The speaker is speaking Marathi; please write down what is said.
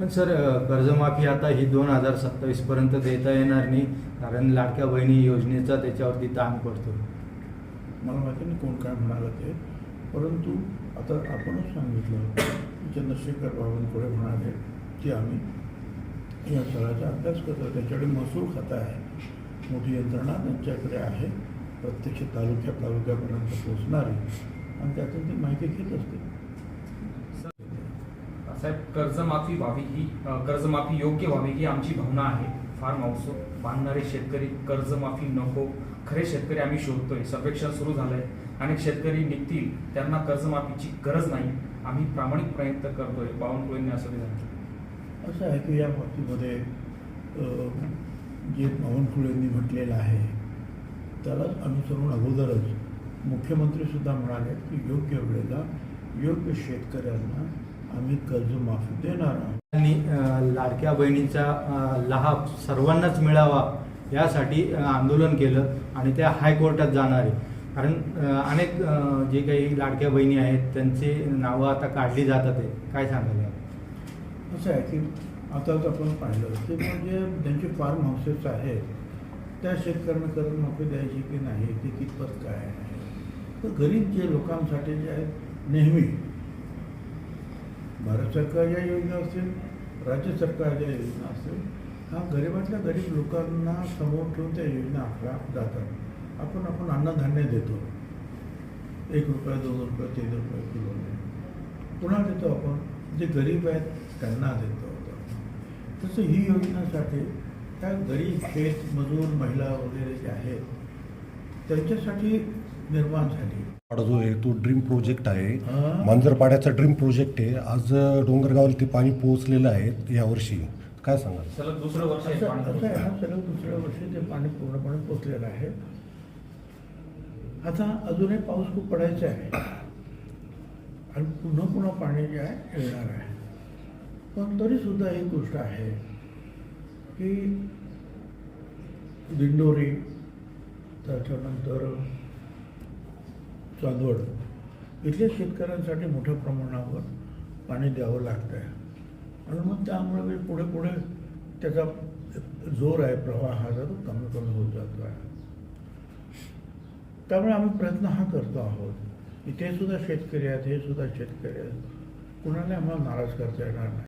पण सर कर्जमाफी आता ही दोन हजार सत्तावीस पर्यंत देता येणार नाही कारण लाडक्या बहिणी योजनेचा त्याच्यावरती ताण पडतो. मला माहिती नाही कोण काय म्हणालं ते परंतु आता आपणच सांगितलं चंद्रशेखर बावनकुळे म्हणाले की आम्ही या सगळ्याचा अभ्यास करतो त्याच्याकडे महसूल खातं आहे. मोठी यंत्रणा त्यांच्याकडे आहे प्रत्यक्ष तालुक्या तालुक्यापर्यंत पोहोचणारी आणि त्यातून ती माहिती घेत असते. साहेब कर्जमाफी व्हावी ही कर्जमाफी योग्य व्हावी ही आमची भावना आहे. फार्म हाऊस बांधणारे शेतकरी कर्जमाफी नको. खरे शेतकरी आम्ही शोधतोय सर्वेक्षण सुरू झालंय अनेक शेतकरी निघतील त्यांना कर्जमाफीची गरज नाही. आम्ही प्रामाणिक प्रयत्न करतोय बावनकुळेंनी असं ते सांगितलं असं आहे की या बाबतीमध्ये जे बावनकुळेंनी म्हटलेलं आहे त्यालाच अनुसरून अगोदरच मुख्यमंत्रीसुद्धा म्हणाले की योग्य वेळेला योग्य शेतकऱ्यांना आम्ही कर्जमाफी देणार आहोत. आणि लाडक्या बहिणीचा लाभ सर्वांनाच मिळावा यासाठी आंदोलन केलं आणि त्या हायकोर्टात जाणार आहे. कारण अनेक जे काही लाडक्या बहिणी आहेत त्यांची नावं आता काढली जातात आहे काय सांगाल यावर? असं आहे की आताच आपण पाहिलं की म्हणजे ज्यांचे फार्म हाऊसेस आहेत त्या शेतकऱ्यांना कर्जमाफी द्यायची की नाही ते कितपत काय आहे? तर गरीब जे लोकांसाठी जे आहेत नेहमी भारत सरकारच्या योजना असतील राज्य सरकारच्या योजना असतील हा गरिबातल्या गरीब लोकांना समोर ठेवून त्या योजना आखल्या जातात. आपण आपण अन्नधान्य देतो. एक रुपया दोन रुपये तीन रुपये किलो पुन्हा देतो आपण. जे गरीब आहेत त्यांना देतो तसं ही योजनासाठी त्या गरीब शेत मजूर महिला वगैरे जे आहेत त्यांच्यासाठी निर्माण झाली. जो आहे तो ड्रीम प्रोजेक्ट आहे. मांजरपाड्याचा ड्रीम प्रोजेक्ट आहे. आज डोंगरगावला ते पाणी पोहोचलेलं आहे यावर्षी. काय सांगाल? सलग दुसरं वर्ष हा सलग दुसऱ्या वर्षी ते पाणी पूर्णपणे पोचलेलं आहे. आता अजूनही पाऊस खूप पडायचा आहे. आणि पुन्हा पुन्हा पाणी जे आहे येणार आहे. पण तरी सुद्धा एक गोष्ट आहे की दिंडोरी त्याच्यानंतर चांदवड. इथल्या शेतकऱ्यांसाठी मोठ्या प्रमाणावर पाणी द्यावं लागतं आहे आणि मग त्यामुळे म्हणजे पुढे पुढे त्याचा जोर आहे प्रवाहाचा तो कमी कमी होत जातो आहे. त्यामुळे आम्ही प्रयत्न हा करतो आहोत इथे सुद्धा शेतकरी आहेत हे सुद्धा शेतकरी आहेत. कुणाला आम्हाला नाराज करता येणार नाही.